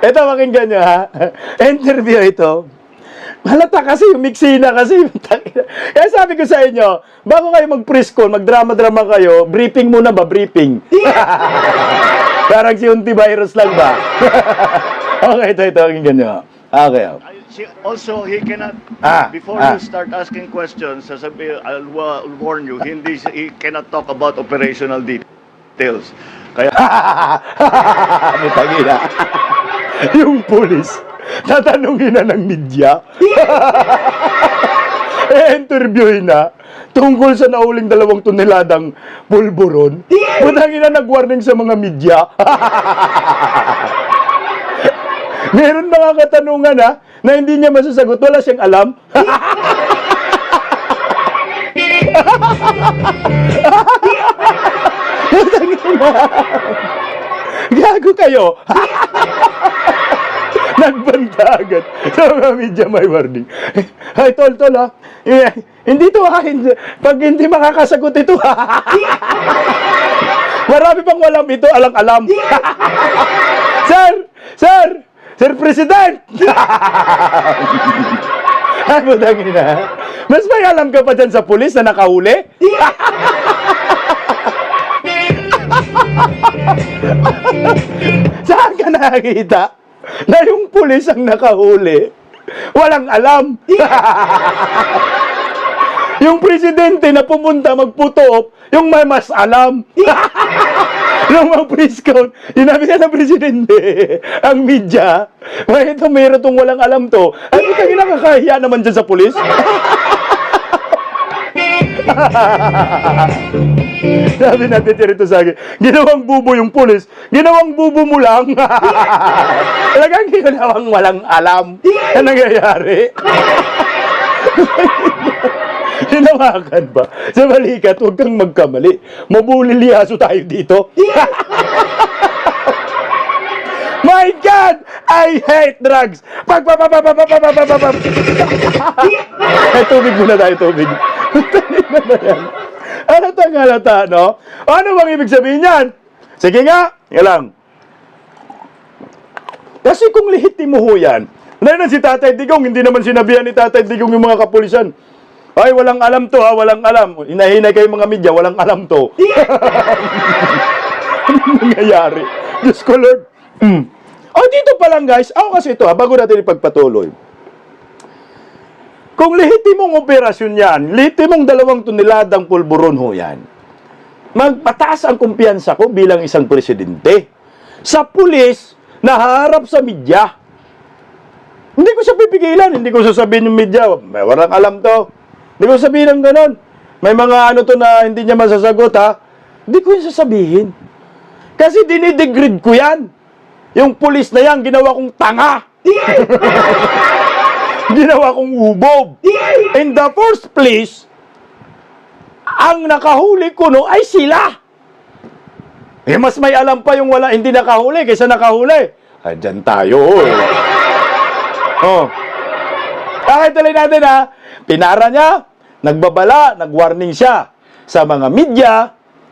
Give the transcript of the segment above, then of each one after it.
Ito, pakinggan nyo ha. Interview ito. Halata kasi, yung miksina kasi. Kaya sabi ko sa inyo, bago kayo mag-press call, mag-drama-drama kayo, briefing muna ba? Briefing. Parang si Unti Virus lang ba? okay, ito, ito, pakinggan nyo. Okay. oh. Also, he cannot, Ah, before ah. you start asking questions, sasabi, I'll wa- warn you, hindi, he cannot talk about operational details. Kaya, Butangina. yung pulis, tatanungin na ng media. eh, interviewin na tungkol sa nauling dalawang toneladang pulburon. Butangina nag-warning sa mga media. Meron mga katanungan ha, na hindi niya masasagot. Wala siyang alam. Gago kayo. Nagbanta agad mga media may warning. Ay, tol, tol, ha? Eh, hindi to, ha? Hindi- Pag hindi makakasagot ito, ha? Marami pang walang ito, alang-alam. sir! Sir! Sir President! Ay, putang ina. Mas may alam ka pa dyan sa pulis na nakahuli? Saan ka nakakita na yung pulis ang nakahuli? Walang alam. yung presidente na pumunta magputop, yung may mas alam. yung mga press count, na ng presidente, ang media, may ito, mayroon tong walang alam to. Ito yung nakakahiya naman dyan sa pulis. Sabi natin dito sa akin, ginawang bubo yung pulis, ginawang bubo mo lang. Talagang ginawang walang alam na nangyayari. Hinawakan ba? Sa balikat, huwag kang magkamali. Mabuliliaso tayo dito. My God! I hate drugs! Pag pag pag pag pag pag pag pag pag pag Ay, tubig muna tayo, tubig. Tayo na yan. Halatang halata, no? Ano bang ibig sabihin yan? Sige nga, nga lang. Kasi kung lehitimo ho yan, na si Tatay Digong, hindi naman sinabihan ni Tatay Digong yung mga kapulisan. Ay, walang alam to ha, walang alam. Hinahinay kayo mga media, walang alam to. Anong nangyayari? Diyos ko, Lord. Mm. Oh, dito pa lang guys. Ako kasi ito ha, bago natin ipagpatuloy. Kung lehitimong operasyon yan, lehitimong dalawang toneladang pulburon ho yan, magpataas ang kumpiyansa ko bilang isang presidente. Sa pulis, naharap sa media. Hindi ko siya pipigilan, hindi ko sasabihin yung media, may walang alam to. Hindi ko sabihin ng ganon. May mga ano to na hindi niya masasagot ha. Hindi ko yung sasabihin. Kasi dinidegrade ko yan. Yung pulis na yan, ginawa kong tanga. ginawa kong ubob. In the first place, ang nakahuli ko no ay sila. Eh, mas may alam pa yung wala, hindi nakahuli kaysa nakahuli. Ay, dyan tayo. Oh. Bakit tuloy natin ha? Pinara niya, nagbabala, nagwarning siya sa mga media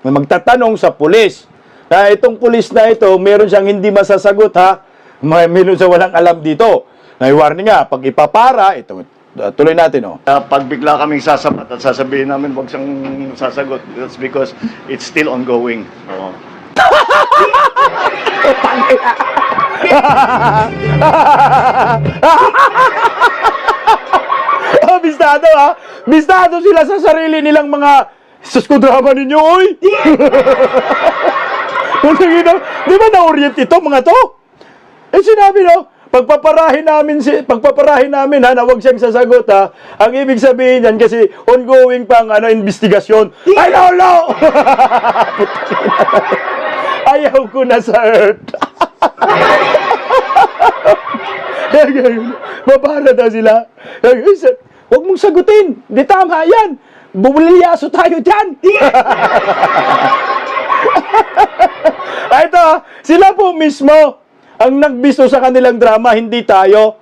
na magtatanong sa pulis. Na itong pulis na ito, meron siyang hindi masasagot ha. May meron siya walang alam dito. Na warning nga, pag ipapara, ito, uh, tuloy natin oh. uh, pag bigla kaming sasapat at sasabihin namin wag siyang sasagot, that's because it's still ongoing. Oo. oh, bistado ha. Bistado sila sa sarili nilang mga Sus ko drama ninyo, oy! Di ba na-orient ito, mga to? Eh sinabi no, pagpaparahin namin si pagpaparahin namin ha, na wag siyang sasagot ha. Ang ibig sabihin yan kasi ongoing pang ano investigasyon. I don't know. Ayaw ko na sa earth. Mabara daw sila. Huwag mong sagutin. Di tama yan. Bumulyaso tayo dyan. Ah, Ito, sila po mismo ang nagbisto sa kanilang drama, hindi tayo.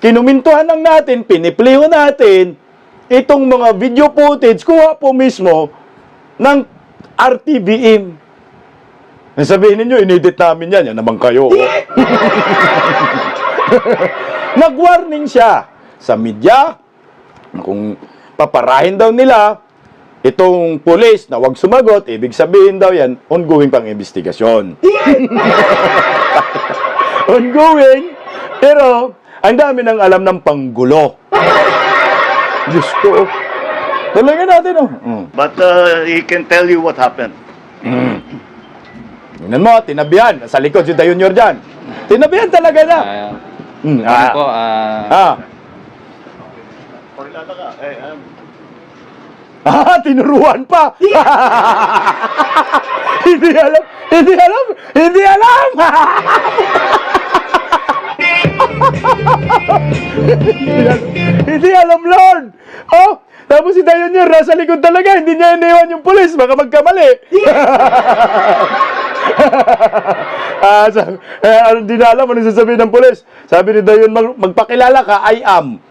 Kinumintuhan lang natin, pinipliho natin itong mga video footage, kuha po mismo ng RTVM. Sabihin ninyo, inedit namin yan. Yan naman kayo. Nag-warning siya sa media kung paparahin daw nila itong pulis na wag sumagot, ibig sabihin daw yan, ongoing pang investigasyon. ongoing, pero ang dami nang alam ng panggulo. Diyos ko. Talaga natin, oh. Mm. But uh, he can tell you what happened. Tingnan mo, tinabihan. Sa likod si Dayunyor dyan. Tinabihan talaga na. Ah, Mm, ano ah, po, ah, ah, Pakilala ka. Eh, um, ah, tinuruan pa. hindi alam, hindi alam, hindi alam. hindi alam, Lord. Oh, tapos si Dayunyor nasa likod talaga, hindi niya iniwan yung pulis, baka magkamali. ah, sa, eh, ano, di na alam ano sasabihin ng pulis. Sabi ni Dayon, mag, magpakilala ka, I am.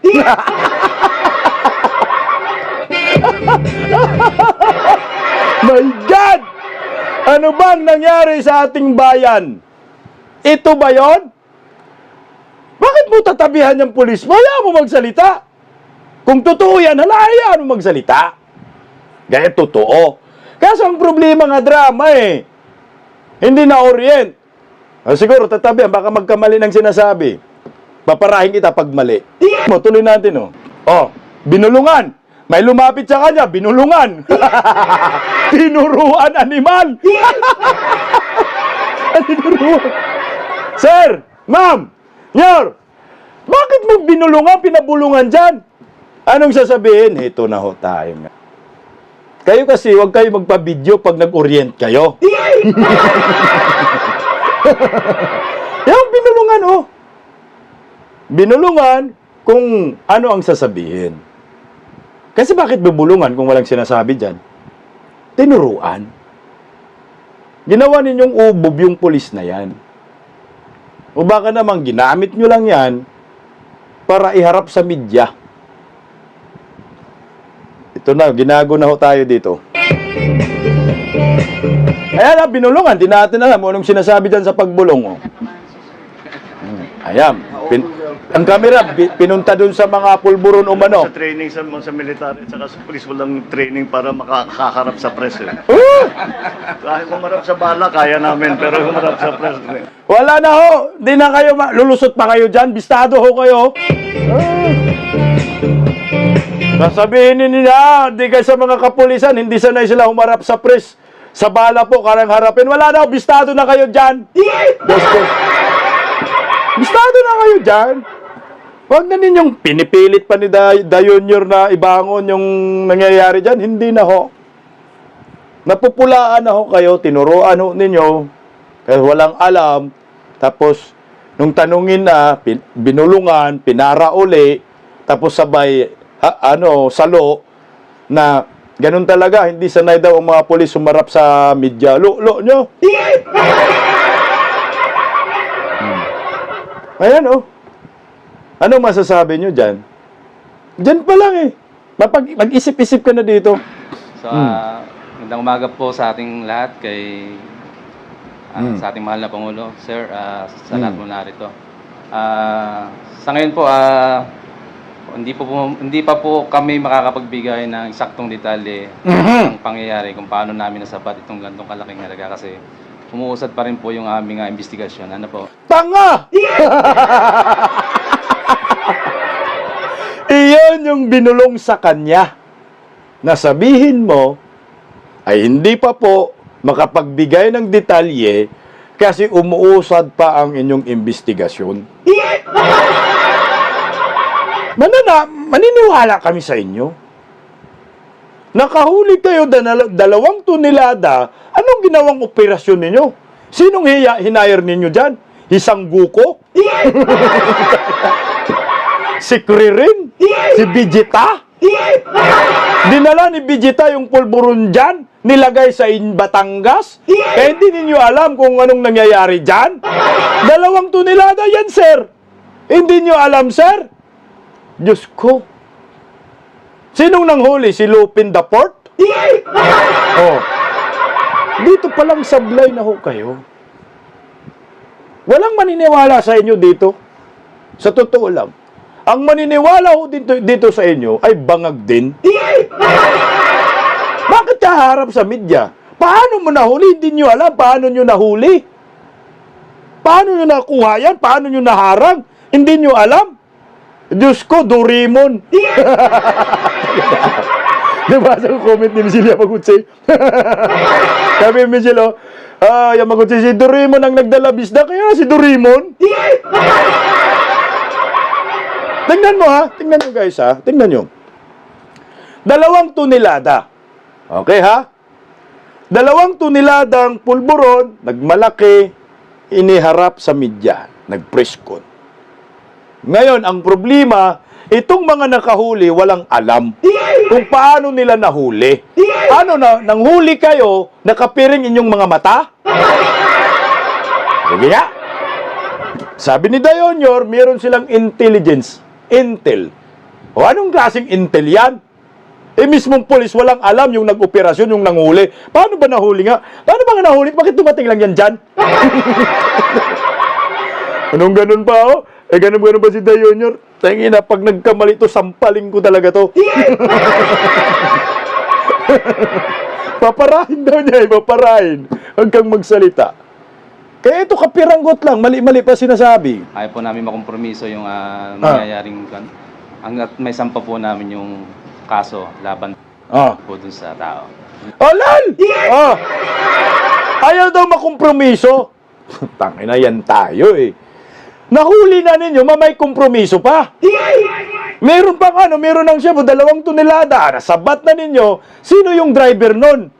My God! Ano bang nangyari sa ating bayan? Ito ba yon? Bakit mo tatabihan yung pulis? Hayaan mo magsalita. Kung totoo yan, hala, hayaan mo magsalita. Gaya totoo. Kaso ang problema nga drama eh. Hindi na orient. Ah, siguro tatabihan, baka magkamali ng sinasabi. Paparahin kita pag mali. Mo, tuloy natin oh. Oh, binulungan. May lumapit sa kanya, binulungan. Tinuruan animal. Sir, ma'am, nyor, bakit mo binulungan, pinabulungan dyan? Anong sasabihin? Ito na ho tayo nga. Kayo kasi, huwag kayo magpa-video pag nag-orient kayo. Yung binulungan, oh. Binulungan kung ano ang sasabihin. Kasi bakit bubulungan kung walang sinasabi dyan? Tinuruan. Ginawa ninyong ubob yung pulis na yan. O baka naman ginamit nyo lang yan para iharap sa media. Ito na, ginago na ho tayo dito. Ayan na, binulungan. Di natin alam kung anong sinasabi dyan sa pagbulong. Oh. Hmm, Ayan. Pin- ang camera, pi- pinunta dun sa mga pulburon o sa mano. training sa, sa military at saka sa police, walang training para makakaharap sa press. Eh. Oh, Kahit humarap sa bala, kaya namin, pero humarap sa press. eh. wala na ho. Di na kayo, ma- lulusot pa kayo dyan. Bistado ho kayo. Ah. Sasabihin nila, di kayo sa mga kapulisan, hindi sanay sila humarap sa press. Sa bala po, karang harapin. Wala na ho, bistado na kayo dyan. Diyos ko. Bistado na kayo dyan. Huwag na ninyong pinipilit pa ni Day- Dayonyor na ibangon yung nangyayari dyan. Hindi na ho. Napupulaan na ho kayo, tinuruan ho ninyo, kasi walang alam. Tapos, nung tanungin na, pin- binulungan, pinara uli, tapos sabay, ha- ano, salo, na ganun talaga, hindi sanay daw ang mga polis sumarap sa media. Lo, lo nyo. Hmm. Ayan, oh. Ano masasabi nyo dyan? Dyan pa lang eh. Mapag, mag-isip-isip ka na dito. so, ah, magandang umaga po sa ating lahat kay ah, Mm. sa ating mahal na Pangulo. Sir, ah, sa Mm. lahat mo narito. Ah, sa ngayon po, ah, hindi po, po hindi pa po kami makakapagbigay ng eksaktong detalye ng pangyayari kung paano namin nasabat itong gantong kalaking halaga kasi umuusad pa rin po yung aming ah, investigasyon. Ano po? Tanga! Iyon yung binulong sa kanya. Na sabihin mo ay hindi pa po makapagbigay ng detalye kasi umuusad pa ang inyong investigasyon. Manana, maniniwala kami sa inyo. Nakahuli kayo dal- dalawang tunilada, anong ginawang operasyon ninyo? Sinong hiya, hinire ninyo dyan? Isang guko? si Kririn? Si Bijita? Dinala ni Bijita yung pulburon dyan? Nilagay sa Batangas? Kaya hindi ninyo alam kung anong nangyayari dyan? Dalawang tunilada yan, sir. Hindi nyo alam, sir? Diyos ko. Sinong nanghuli? Si Lupin Daport? Oh. Dito palang sablay na ho kayo. Walang maniniwala sa inyo dito. Sa totoo lang. Ang maniniwala ho dito, dito sa inyo ay bangag din. Bakit kaharap sa media? Paano mo nahuli? Hindi nyo alam. Paano nyo nahuli? Paano nyo nakuha yan? Paano nyo naharang? Hindi nyo alam? Diyos ko, Doraemon. Nabasa ko comment ni Michelle Yamaguchi. Sabi ni Michelle, oh, ah, Yamaguchi, si Doraemon ang nagdala bisda, kaya si Doraemon. Tingnan mo ha, tingnan mo guys ha, tingnan nyo. Dalawang tunilada. Okay ha? Dalawang tuniladang pulburon, nagmalaki, iniharap sa media, nag-press con. Ngayon, ang problema, itong mga nakahuli, walang alam kung paano nila nahuli. Ano na, nang huli kayo, nakapiring inyong mga mata? Sige nga. Sabi ni Dayonyor, meron silang intelligence. Intel. O anong klaseng intel yan? Eh mismong polis walang alam yung nag-operasyon, yung nanghuli. Paano ba nahuli nga? Paano ba nga nahuli? Bakit dumating lang yan dyan? Anong ganun pa oh? Eh ganun ganun ba si Dayonyor? Tingin na pag nagkamali to, sampaling ko talaga to. paparahin daw niya, eh, paparahin. Huwag kang magsalita. Kaya ito kapiranggot lang, mali-mali pa sinasabi. Ayaw po namin makompromiso yung ah, nangyayaring kan. Hanggat may sampa po namin yung kaso laban Ah. po dun sa tao. Oh, lal! Oh. Ayaw daw makompromiso. Tangina yan tayo eh. Nahuli na ninyo, mamay kompromiso pa. Meron pang ano, meron ng siya, dalawang tunelada. Nasabat na ninyo, sino yung driver nun?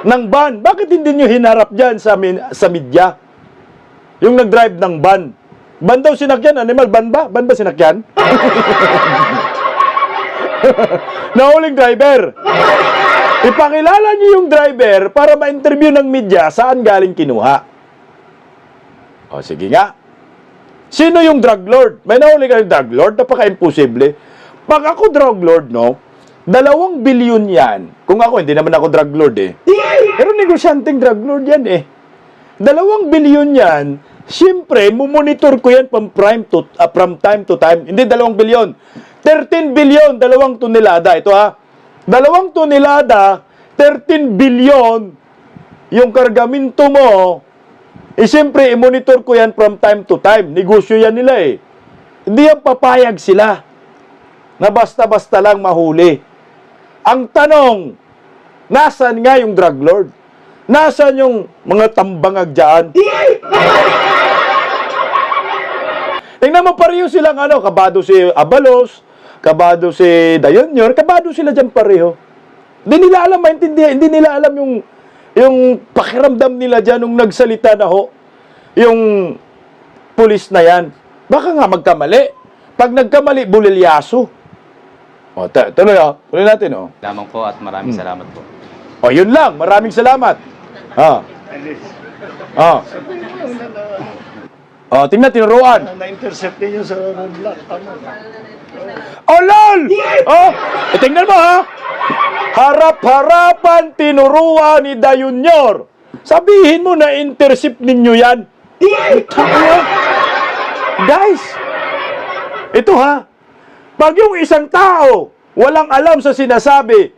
ng van. Bakit hindi nyo hinarap dyan sa, min- sa media? Yung nag-drive ng van. Van daw sinakyan, animal, van ba? Van ba sinakyan? Nahuling driver. Ipakilala niyo yung driver para ma-interview ng media saan galing kinuha. O, sige nga. Sino yung drug lord? May nahuli kayong drug lord? Napaka-imposible. Pag ako drug lord, no, dalawang bilyon yan. Kung ako, hindi naman ako drug lord eh. Pero negosyanteng drug lord yan eh. Dalawang bilyon yan, siyempre, mumonitor ko yan from, prime to, ah, from time to time. Hindi dalawang bilyon. 13 bilyon, dalawang tonelada. Ito ha. Dalawang tonelada, 13 bilyon, yung kargamento mo, eh siyempre, i-monitor ko yan from time to time. Negosyo yan nila eh. Hindi yan papayag sila na basta-basta lang mahuli. Ang tanong, nasan nga yung drug lord? Nasaan yung mga tambangag dyan? Tingnan mo pareho silang ano, kabado si Abalos, kabado si Dayonyor, kabado sila dyan pareho. Hindi nila alam, maintindihan, hindi nila alam yung yung pakiramdam nila dyan nung nagsalita na ho, yung pulis na yan. Baka nga magkamali. Pag nagkamali, bulilyaso. O, ta- tuloy o. Tuloy natin o. Lamang po at maraming salamat po. O, yun lang. Maraming salamat. Ha. Ah. Oh, tingnan, tinuruan. Na-intercept ninyo sa roadblock. Tama. Oh, lol! Oh, eh, tingnan mo ha. Harap-harapan tinuruan ni Dayunyor. Sabihin mo na intercept ninyo yan. Guys, ito ha. Pag yung isang tao walang alam sa sinasabi,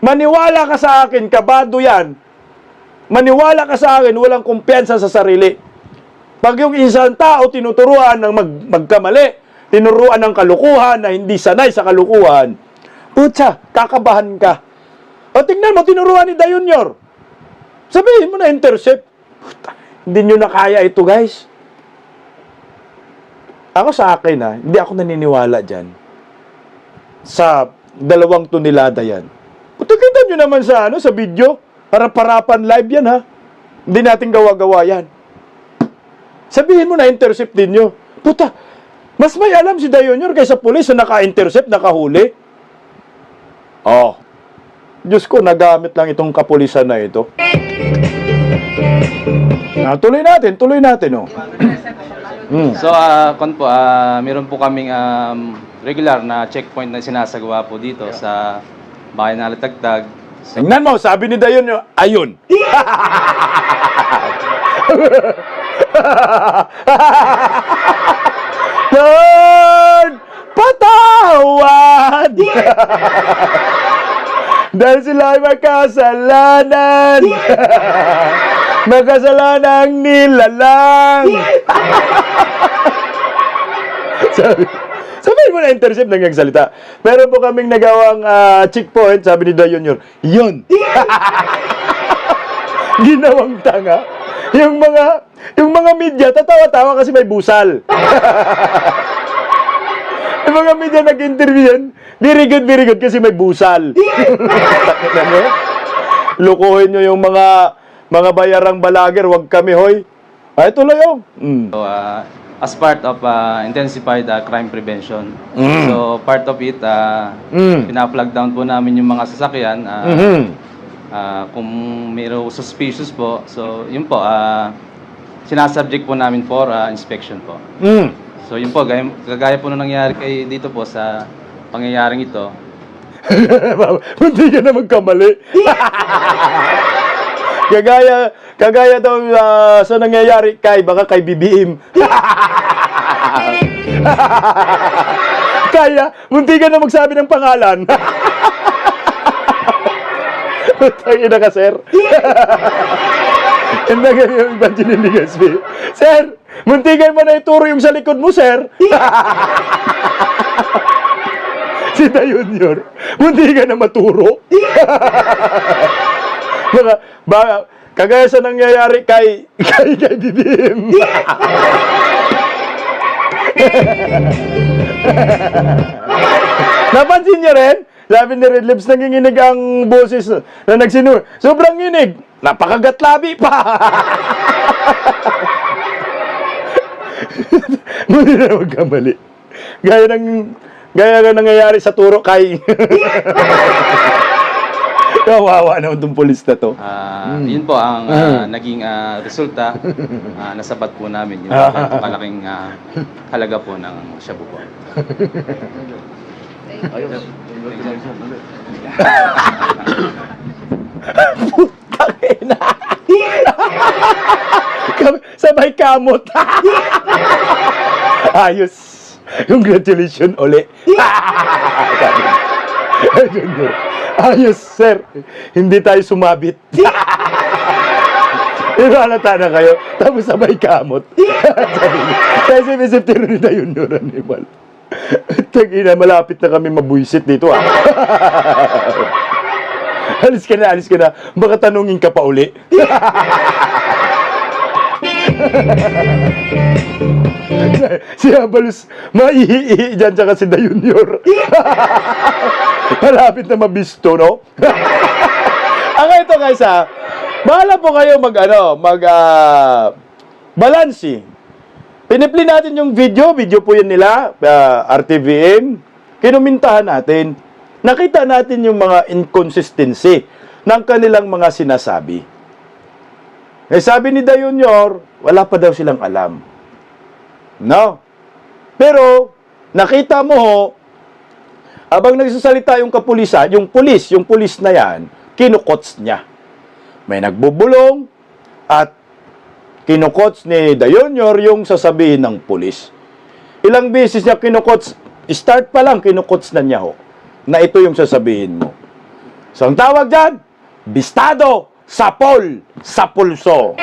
maniwala ka sa akin, kabado yan. Maniwala ka sa akin, walang kumpiyansa sa sarili. Pag yung isang tao tinuturuan ng mag, magkamali, tinuruan ng kalukuhan na hindi sanay sa kalukuhan, putsa, kakabahan ka. O tingnan mo, tinuruan ni Dayunyor. Sabihin mo na intercept. Puta, hindi nyo na kaya ito, guys. Ako sa akin, ha, hindi ako naniniwala dyan. Sa dalawang tunilada yan. Puta, kita nyo naman sa, ano, sa video. Harap-harapan live yan, ha. Hindi natin gawa-gawa yan. Sabihin mo na intercept din nyo. Puta, mas may alam si Dayonyor kaysa pulis na naka-intercept, nakahuli. Oh. Diyos ko, nagamit lang itong kapulisan na ito. Ah, tuloy natin, tuloy natin, oh. Hmm. So, ah, kon po, ah, meron po kaming um, regular na checkpoint na sinasagawa po dito sa bahay na latagtag. So, Tingnan mo, sabi ni Dayon yun, ayun. Lord, patawad! Dahil sila ay makasalanan. Makasalanang nilalang. sabi, sabihin mo na intercept ng nagsalita. Meron po kaming nagawang ah, checkpoint, sabi ni Dayon yun. Yun. Ginawang tanga. Yung mga yung mga media tatawa-tawa kasi may busal. yung mga media nag-interview yan, very good, very good kasi may busal. Lukuhin nyo yung mga mga bayarang balager, wag kami hoy. Ay, tuloy oh. Mm. so, ah, as part of ah, intensified ah, crime prevention. Mm. So, part of it, uh, Mm. pina-flag down po namin yung mga sasakyan. ah, Mhm. Ah, kung mayroong suspicious po, so yun po, ah, sinasubject po namin for ah, inspection po. Mm. So yun po, gaya, kagaya po nung nangyari kay dito po sa pangyayaring ito. Hindi ka na magkamali. kagaya, kagaya daw ah, sa nangyayari kay, baka kay BBM. Kaya, munti ka na magsabi ng pangalan. Tangin na ka, sir. Hindi ka yung Evangeline Legaspi. Sir, munti ka mo na ituro yung sa likod mo, sir. si Dayon yun. Munti ka na maturo. baka, baka, kagaya sa nangyayari kay, kay, kay BBM. Napansin niyo rin? Ni Red Lips, nanginginig ang boses na nagsinu. Sobrang nginig. Napakagat labi pa. Muli na magkamali. Gaya ng gaya ng nangyayari sa turo kay Kawawa naman itong polis na to. Ah, Yun po ang ah, naging ah, resulta. Ah, nasabat po namin yung malaking ah, halaga po ng shabu po. Ayos. Putangina. Kam- Sabay kamot. Ayos. Congratulations uli. Ayos, sir. Hindi tayo sumabit. Pero halata na kayo. Tapos sabay kamot. Kasi may September ni Junior Animal. Tagina, malapit na kami mabuisit dito ah. alis ka na, alis ka na. Baka tanungin ka pa uli. si Abalus, maihi dyan tsaka si Da Junior. Malapit na mabisto, no? Ang ito guys ha, bahala po kayo mag ano, mag ah, balansi. Pinipli natin yung video, video po yun nila, ah, RTVM. Kinumintahan natin. Nakita natin yung mga inconsistency ng kanilang mga sinasabi. Eh sabi ni Da Junior, wala pa daw silang alam. No? Pero, nakita mo ho, habang nagsasalita yung kapulisan, yung pulis, yung pulis na yan, kinukots niya. May nagbubulong at kinukots ni Da Junior yung sasabihin ng pulis. Ilang beses niya kinukots, start pa lang kinukots na niya ho, na ito yung sasabihin mo. So, ang tawag dyan, bistado, sapol, sa pulso.